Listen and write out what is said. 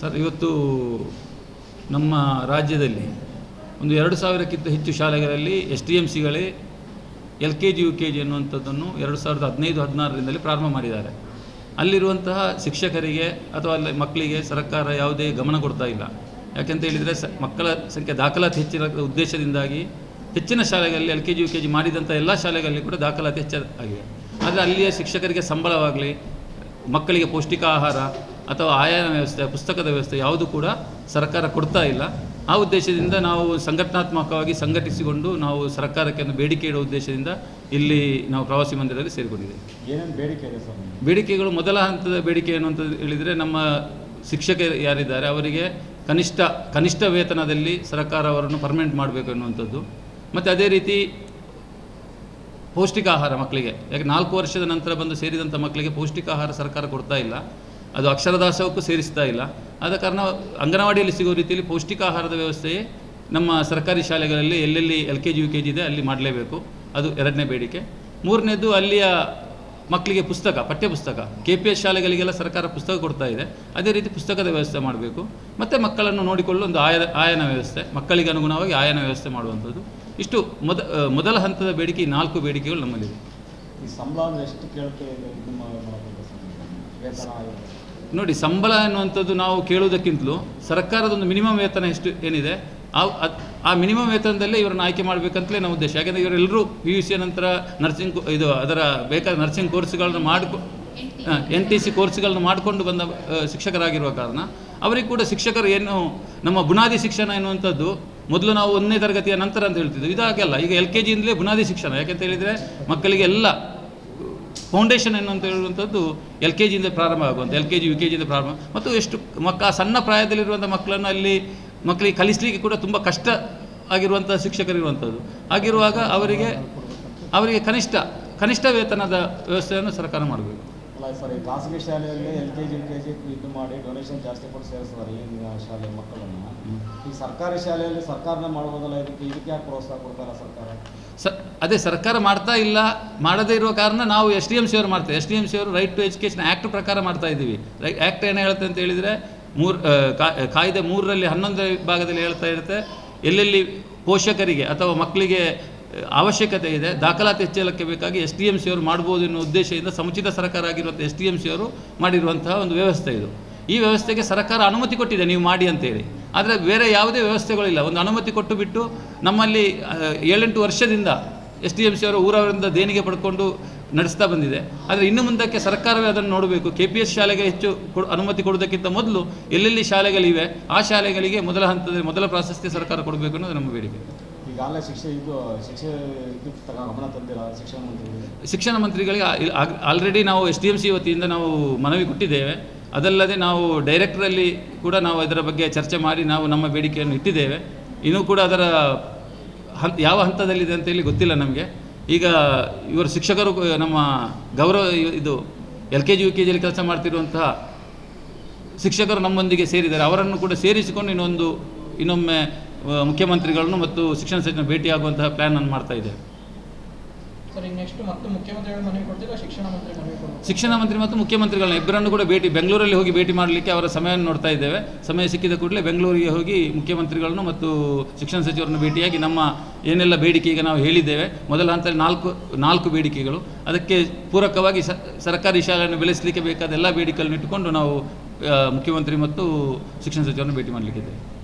Sir, ಇವತ್ತು ನಮ್ಮ ರಾಜ್ಯದಲ್ಲಿ ಒಂದು ಎರಡು ಸಾವಿರಕ್ಕಿಂತ ಹೆಚ್ಚು ಶಾಲೆಗಳಲ್ಲಿ S T M ಸಿಗಳೇ L K G, U K G ಅನ್ನುವಂಥದ್ದನ್ನು ಎರಡು ಸಾವಿರದ ಹದಿನೈದು, ಹದಿನಾರರಿಂದಲೇ ಪ್ರಾರಂಭ ಮಾಡಿದ್ದಾರೆ. ಅಲ್ಲಿರುವಂತಹ ಶಿಕ್ಷಕರಿಗೆ ಅಥವಾ ಅಲ್ಲಿ ಮಕ್ಕಳಿಗೆ ಸರ್ಕಾರ ಯಾವುದೇ ಗಮನ ಕೊಡ್ತಾ ಇಲ್ಲ. ಯಾಕೆಂತ ಹೇಳಿದರೆ ಸ, ಮಕ್ಕಳ ಸಂಖ್ಯೆ ದಾಖಲಾತಿ ಹೆಚ್ಚಿನ ಉದ್ದೇಶದಿಂದಾಗಿ ಹೆಚ್ಚಿನ ಶಾಲೆಗಳಲ್ಲಿ L K G, U K G ಮಾಡಿದಂಥ ಎಲ್ಲ ಶಾಲೆಗಳಲ್ಲಿ ಕೂಡ ದಾಖಲಾತಿ ಹೆಚ್ಚಾಗಿದೆ. ಆದರೆ ಅಲ್ಲಿಯ ಶಿಕ್ಷಕರಿಗೆ ಸಂಬಳವಾಗಲಿ, ಮಕ್ಕಳಿಗೆ ಪೌಷ್ಟಿಕ ಆಹಾರ ಅಥವಾ ಆಯಾನ ವ್ಯವಸ್ಥೆ ಪುಸ್ತಕದ ವ್ಯವಸ್ಥೆ ಯಾವುದು ಕೂಡ ಸರ್ಕಾರ ಕೊಡ್ತಾ ಇಲ್ಲ. ಆ ಉದ್ದೇಶದಿಂದ ನಾವು ಸಂಘಟನಾತ್ಮಕವಾಗಿ ಸಂಘಟಿಸಿಕೊಂಡು ನಾವು ಸರ್ಕಾರಕ್ಕೆ ಒಂದು ಬೇಡಿಕೆ ಇಡುವ ಉದ್ದೇಶದಿಂದ ಇಲ್ಲಿ ನಾವು ಪ್ರವಾಸಿ ಮಂದಿರದಲ್ಲಿ ಸೇರಿಕೊಂಡಿದ್ದೇವೆ. ಏನೇನು ಬೇಡಿಕೆ ಇದೆ ಬೇಡಿಕೆಗಳು ಮೊದಲ ಹಂತದ ಬೇಡಿಕೆ ಏನು ಅಂತ ಹೇಳಿದರೆ ನಮ್ಮ ಶಿಕ್ಷಕರು ಯಾರಿದ್ದಾರೆ ಅವರಿಗೆ ಕನಿಷ್ಠ ಕನಿಷ್ಠ ವೇತನದಲ್ಲಿ ಸರ್ಕಾರ ಅವರನ್ನು ಪರ್ಮನೆಂಟ್ ಮಾಡಬೇಕು ಅನ್ನುವಂಥದ್ದು ಮತ್ತು ಅದೇ ರೀತಿ ಪೌಷ್ಟಿಕ ಆಹಾರ ಮಕ್ಕಳಿಗೆ ಯಾಕೆ ನಾಲ್ಕು ವರ್ಷದ ನಂತರ ಬಂದು ಸೇರಿದಂಥ ಮಕ್ಕಳಿಗೆ ಪೌಷ್ಟಿಕ ಆಹಾರ ಸರ್ಕಾರ ಕೊಡ್ತಾ ಇಲ್ಲ. ಅದು ಅಕ್ಷರದಾಸವಕ್ಕೂ ಸೇರಿಸ್ತಾ ಇಲ್ಲ. ಆದ ಕಾರಣ ಅಂಗನವಾಡಿಯಲ್ಲಿ ಸಿಗೋ ರೀತಿಯಲ್ಲಿ ಪೌಷ್ಟಿಕ ಆಹಾರದ ವ್ಯವಸ್ಥೆಯೇ ನಮ್ಮ ಸರ್ಕಾರಿ ಶಾಲೆಗಳಲ್ಲಿ ಎಲ್ಲೆಲ್ಲಿ L K G U K G ಇದೆ ಅಲ್ಲಿ ಮಾಡಲೇಬೇಕು. ಅದು ಎರಡನೇ ಬೇಡಿಕೆ. ಮೂರನೇದು ಅಲ್ಲಿಯ ಮಕ್ಕಳಿಗೆ ಪುಸ್ತಕ, ಪಠ್ಯಪುಸ್ತಕ. ಕೆ ಪಿ ಎಸ್ ಶಾಲೆಗಳಿಗೆಲ್ಲ ಸರ್ಕಾರ ಪುಸ್ತಕ ಕೊಡ್ತಾ ಇದೆ. ಅದೇ ರೀತಿ ಪುಸ್ತಕದ ವ್ಯವಸ್ಥೆ ಮಾಡಬೇಕು. ಮತ್ತು ಮಕ್ಕಳನ್ನು ನೋಡಿಕೊಳ್ಳಲು ಒಂದು ಆಯ ಆಯನ ವ್ಯವಸ್ಥೆ, ಮಕ್ಕಳಿಗೆ ಅನುಗುಣವಾಗಿ ಆಯನ ವ್ಯವಸ್ಥೆ ಮಾಡುವಂಥದ್ದು. ಇಷ್ಟು ಮೊದ, ಮೊದಲ ಹಂತದ ಬೇಡಿಕೆ, ಈ ನಾಲ್ಕು ಬೇಡಿಕೆಗಳು ನಮ್ಮಲ್ಲಿವೆ. ನೋಡಿ ಸಂಬಳ ಎನ್ನುವಂಥದ್ದು ನಾವು ಕೇಳುವುದಕ್ಕಿಂತಲೂ ಸರ್ಕಾರದ ಒಂದು ಮಿನಿಮಮ್ ವೇತನ ಎಷ್ಟು ಏನಿದೆ ಆ ಆ ಮಿನಿಮಮ್ ವೇತನದಲ್ಲೇ ಇವರನ್ನು ಆಯ್ಕೆ ಮಾಡಬೇಕಂತಲೇ ನಮ್ಮ ಉದ್ದೇಶ. ಯಾಕಂದರೆ ಇವರೆಲ್ಲರೂ ಪಿ ಯು ಸಿ ನಂತರ ನರ್ಸಿಂಗ್ ಇದು ಅದರ ಬೇಕಾದ ನರ್ಸಿಂಗ್ ಕೋರ್ಸ್ಗಳನ್ನು ಮಾಡಿಕೊ ಎನ್ ಟಿ ಸಿ ಕೋರ್ಸ್ಗಳನ್ನು ಮಾಡಿಕೊಂಡು ಬಂದ ಶಿಕ್ಷಕರಾಗಿರುವ ಕಾರಣ ಅವರಿಗೆ ಕೂಡ ಶಿಕ್ಷಕರು ಏನು ನಮ್ಮ ಬುನಾದಿ ಶಿಕ್ಷಣ ಎನ್ನುವಂಥದ್ದು ಮೊದಲು ನಾವು ಒಂದನೇ ತರಗತಿಯ ನಂತರ ಅಂತ ಹೇಳ್ತಿದ್ವಿ. ಇದಾಗಲ್ಲ ಈಗ ಎಲ್ ಕೆ ಜಿಯಿಂದಲೇ ಬುನಾದಿ ಶಿಕ್ಷಣ. ಯಾಕೆಂತ ಹೇಳಿದರೆ ಮಕ್ಕಳಿಗೆ ಎಲ್ಲ ಫೌಂಡೇಶನ್ ಎನ್ನುವಂತ ಹೇಳುವಂಥದ್ದು ಎಲ್ ಕೆ ಜಿಯಿಂದ ಪ್ರಾರಂಭ ಆಗುವಂಥ, L K G, U K ಜಿಯಿಂದ ಪ್ರಾರಂಭ ಮತ್ತು ಎಷ್ಟು ಮಕ್ಕ, ಸಣ್ಣ ಪ್ರಾಯದಲ್ಲಿರುವಂಥ ಮಕ್ಕಳನ್ನು ಅಲ್ಲಿ ಮಕ್ಕಳಿಗೆ ಕಲಿಸಲಿಕ್ಕೆ ಕೂಡ ತುಂಬ ಕಷ್ಟ ಆಗಿರುವಂಥ ಶಿಕ್ಷಕರಿರುವಂಥದ್ದು ಆಗಿರುವಾಗ ಅವರಿಗೆ ಅವರಿಗೆ ಕನಿಷ್ಠ ಕನಿಷ್ಠ ವೇತನದ ವ್ಯವಸ್ಥೆಯನ್ನು ಸರ್ಕಾರ ಮಾಡಬೇಕು. ಈ ಖಾಸಗಿ ಶಾಲೆಯಲ್ಲಿ L K G, U K G ಇದು ಮಾಡಿ ಡೊನೇಷನ್ ಜಾಸ್ತಿ ಕೊಟ್ಟು ಸೇರಿಸ್ತಾರೆ ಈಗಿನ ಶಾಲೆ ಮಕ್ಕಳನ್ನು ಈ ಸರ್ಕಾರಿ ಶಾಲೆಯಲ್ಲಿ ಸರ್ಕಾರನೇ ಮಾಡ್ಬೋದಲ್ಲ ಇದಕ್ಕೆ ಇದಕ್ಕೆ ಯಾಕೆ ಪ್ರೋತ್ಸಾಹ ಕೊಡ್ತಾರ ಸರ್ಕಾರ? ಸ, ಅದೇ ಸರ್ಕಾರ ಮಾಡ್ತಾ ಇಲ್ಲ, ಮಾಡದೇ ಇರೋ ಕಾರಣ ನಾವು ಎಸ್ ಡಿ ಎಂ ಸಿ ಅವರು ಮಾಡ್ತೇವೆ. ಎಸ್ ಡಿ ಎಂ ಸಿ ಅವರು ರೈಟ್ ಟು ಎಜುಕೇಶನ್ ಆ್ಯಕ್ಟ್ ಪ್ರಕಾರ ಮಾಡ್ತಾ ಇದ್ದೀವಿ. ಆ್ಯಕ್ಟ್ ಏನು ಹೇಳುತ್ತೆ ಅಂತ ಹೇಳಿದರೆ, ಮೂರು ಕಾಯ್ದೆ ಮೂರರಲ್ಲಿ ಹನ್ನೊಂದು ಭಾಗದಲ್ಲಿ ಹೇಳ್ತಾ ಇರುತ್ತೆ, ಎಲ್ಲೆಲ್ಲಿ ಪೋಷಕರಿಗೆ ಅಥವಾ ಮಕ್ಕಳಿಗೆ ಅವಶ್ಯಕತೆ ಇದೆ, ದಾಖಲಾತಿ ಹೆಚ್ಚಳಕ್ಕೆ ಬೇಕಾಗಿ ಎಸ್ ಡಿ ಎಂ ಸಿ ಅವರು ಮಾಡ್ಬೋದು ಎನ್ನುವ ಉದ್ದೇಶದಿಂದ ಸಮುಚಿತ ಸರ್ಕಾರ ಆಗಿರುವಂಥ ಎಸ್ ಡಿ ಎಂ ಸಿ ಅವರು ಮಾಡಿರುವಂತಹ ಒಂದು ವ್ಯವಸ್ಥೆ ಇದು. ಈ ವ್ಯವಸ್ಥೆಗೆ ಸರ್ಕಾರ ಅನುಮತಿ ಕೊಟ್ಟಿದೆ, ನೀವು ಮಾಡಿ ಅಂತೇಳಿ. ಆದರೆ ಬೇರೆ ಯಾವುದೇ ವ್ಯವಸ್ಥೆಗಳಿಲ್ಲ. ಒಂದು ಅನುಮತಿ ಕೊಟ್ಟು ಬಿಟ್ಟು ನಮ್ಮಲ್ಲಿ ಏಳೆಂಟು ವರ್ಷದಿಂದ ಎಸ್ ಡಿ ಎಂ ಸಿ ಅವರು ಊರವರಿಂದ ದೇಣಿಗೆ ಪಡ್ಕೊಂಡು ನಡೆಸ್ತಾ ಬಂದಿದೆ. ಆದರೆ ಇನ್ನು ಮುಂದಕ್ಕೆ ಸರ್ಕಾರವೇ ಅದನ್ನು ನೋಡಬೇಕು. ಕೆ ಪಿ ಎಸ್ ಶಾಲೆಗೆ ಹೆಚ್ಚು ಕೊಡ್ ಅನುಮತಿ ಕೊಡೋದಕ್ಕಿಂತ ಮೊದಲು ಎಲ್ಲೆಲ್ಲಿ ಶಾಲೆಗಳಿವೆ ಆ ಶಾಲೆಗಳಿಗೆ ಮೊದಲ ಹಂತದಲ್ಲಿ ಮೊದಲ ಪ್ರಾಶಸ್ತ್ಯ ಸರ್ಕಾರ ಕೊಡಬೇಕು ಅನ್ನೋದು ನಮ್ಮ ಬೇಡಿಕೆ. ಈಗಾಗಲೇ ಶಿಕ್ಷೆ ಇದು ಶಿಕ್ಷೆ ಇದು ತಗ ಗಮನ ತಂದಿಲ್ಲ ಶಿಕ್ಷಣ ಮಂತ್ರಿ ಶಿಕ್ಷಣ ಮಂತ್ರಿಗಳಿಗೆ ಆಲ್ರೆಡಿ ನಾವು ಎಸ್ ಡಿ ಎಂ ಸಿ ವತಿಯಿಂದ ನಾವು ಮನವಿ ಕೊಟ್ಟಿದ್ದೇವೆ. ಅದಲ್ಲದೆ ನಾವು ಡೈರೆಕ್ಟ್ರಲ್ಲಿ ಕೂಡ ನಾವು ಇದರ ಬಗ್ಗೆ ಚರ್ಚೆ ಮಾಡಿ ನಾವು ನಮ್ಮ ಬೇಡಿಕೆಯನ್ನು ಇಟ್ಟಿದ್ದೇವೆ. ಇನ್ನೂ ಕೂಡ ಅದರ ಹಂತ ಯಾವ ಹಂತದಲ್ಲಿದೆ ಅಂತ ಹೇಳಿ ಗೊತ್ತಿಲ್ಲ ನಮಗೆ. ಈಗ ಇವರು ಶಿಕ್ಷಕರು, ನಮ್ಮ ಗೌರವ ಇದು L K G, U K ಜಿಯಲ್ಲಿ ಕೆಲಸ ಮಾಡ್ತಿರುವಂತಹ ಶಿಕ್ಷಕರು ನಮ್ಮೊಂದಿಗೆ ಸೇರಿದ್ದಾರೆ. ಅವರನ್ನು ಕೂಡ ಸೇರಿಸಿಕೊಂಡು ಇನ್ನೊಂದು, ಇನ್ನೊಮ್ಮೆ ಮುಖ್ಯಮಂತ್ರಿಗಳನ್ನು ಮತ್ತು ಶಿಕ್ಷಣ ಸಚಿವ ಭೇಟಿಯಾಗುವಂತಹ ಪ್ಲ್ಯಾನನ್ನು ಮಾಡ್ತಾ ಇದ್ದೇವೆ ಸರ್ ಈಗ ನೆಕ್ಸ್ಟ್ ಮತ್ತೆ ಮುಖ್ಯಮಂತ್ರಿಗಳು ಮನವಿ ಕೊಡ್ತೀರಾ ಶಿಕ್ಷಣ ಮಂತ್ರಿ ಮತ್ತು ಮುಖ್ಯಮಂತ್ರಿಗಳನ್ನ ಇಬ್ಬರನ್ನು ಕೂಡ ಭೇಟಿ, ಬೆಂಗಳೂರಲ್ಲಿ ಹೋಗಿ ಭೇಟಿ ಮಾಡಲಿಕ್ಕೆ ಅವರ ಸಮಯವನ್ನು ನೋಡ್ತಾ ಇದ್ದೇವೆ. ಸಮಯ ಸಿಕ್ಕಿದ ಕೂಡಲೇ ಬೆಂಗಳೂರಿಗೆ ಹೋಗಿ ಮುಖ್ಯಮಂತ್ರಿಗಳನ್ನು ಮತ್ತು ಶಿಕ್ಷಣ ಸಚಿವರನ್ನು ಭೇಟಿಯಾಗಿ ನಮ್ಮ ಏನೆಲ್ಲ ಬೇಡಿಕೆ ಈಗ ನಾವು ಹೇಳಿದ್ದೇವೆ. ಮೊದಲ ಹಂತದಲ್ಲಿ ನಾಲ್ಕು ನಾಲ್ಕು ಬೇಡಿಕೆಗಳು. ಅದಕ್ಕೆ ಪೂರಕವಾಗಿ ಸರ್ಕಾರಿ ಶಾಲೆಯನ್ನು ಬೆಳೆಸಲಿಕ್ಕೆ ಬೇಕಾದ ಎಲ್ಲ ಬೇಡಿಕೆಗಳನ್ನು ಇಟ್ಟುಕೊಂಡು ನಾವು ಮುಖ್ಯಮಂತ್ರಿ ಮತ್ತು ಶಿಕ್ಷಣ ಸಚಿವರನ್ನು ಭೇಟಿ ಮಾಡಲಿಕ್ಕಿದ್ದೇವೆ.